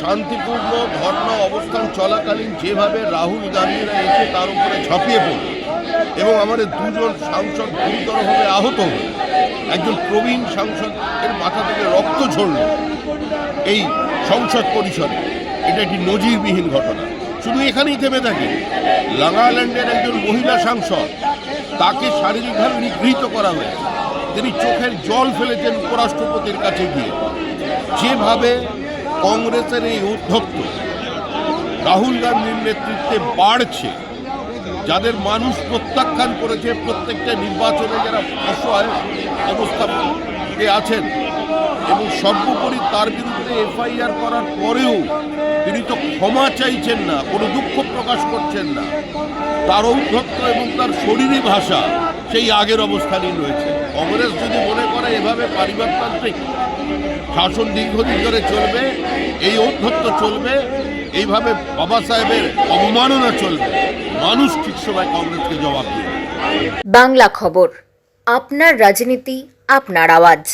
শান্তিপূর্ণ ধর্ণা অবস্থান চলাকালীন যেভাবে রাহুল গান্ধীরা এসে তার উপরে ঝাঁপিয়ে পড়ল এবং আমাদের দুজন সাংসদ গুরুতরভাবে আহত হল একজন প্রবীণ সাংসদের মাথা থেকে রক্ত ঝরল এই সংসদ পরিষদে। এটা একটি নজিরবিহীন ঘটনা। শুধু এখানেই থেমে থাকে। নাগাল্যান্ডের একজন মহিলা সাংসদ, তাকে শারীরিকভাবে নিগৃহীত করা হয়েছে। তিনি চোখের জল ফেলেছেন উপরাষ্ট্রপতির কাছে গিয়ে। যেভাবে কংগ্রেসের এই উদ্ধত্ত রাহুল গান্ধীর নেতৃত্বে বাড়ছে। যাদের মানুষ প্রত্যাখ্যান করেছে প্রত্যেকটা নির্বাচনে যারা অসহায় অবস্থাতে আছেন এবং সর্বোপরি তার বিরুদ্ধে এফআইআর করার পরেও তিনি তো ক্ষমা চাইছেন না, কোনো দুঃখ প্রকাশ করছেন না। তার ঔদ্ধত্য এবং তার শরীরী ভাষা সেই আগের অবস্থানই রয়েছে। কংগ্রেস যদি মনে করে এভাবে পারিবারতান্ত্রিক শাসন দীর্ঘদিন ধরে চলবে, এই অধ্যত্ব চলবে, এইভাবে বাবা সাহেবের অবমাননা চলবে, মানুষ ঠিক সময় কংগ্রেসকে জবাব দেবে। বাংলা খবর, আপনার রাজনীতি, আপনার আওয়াজ।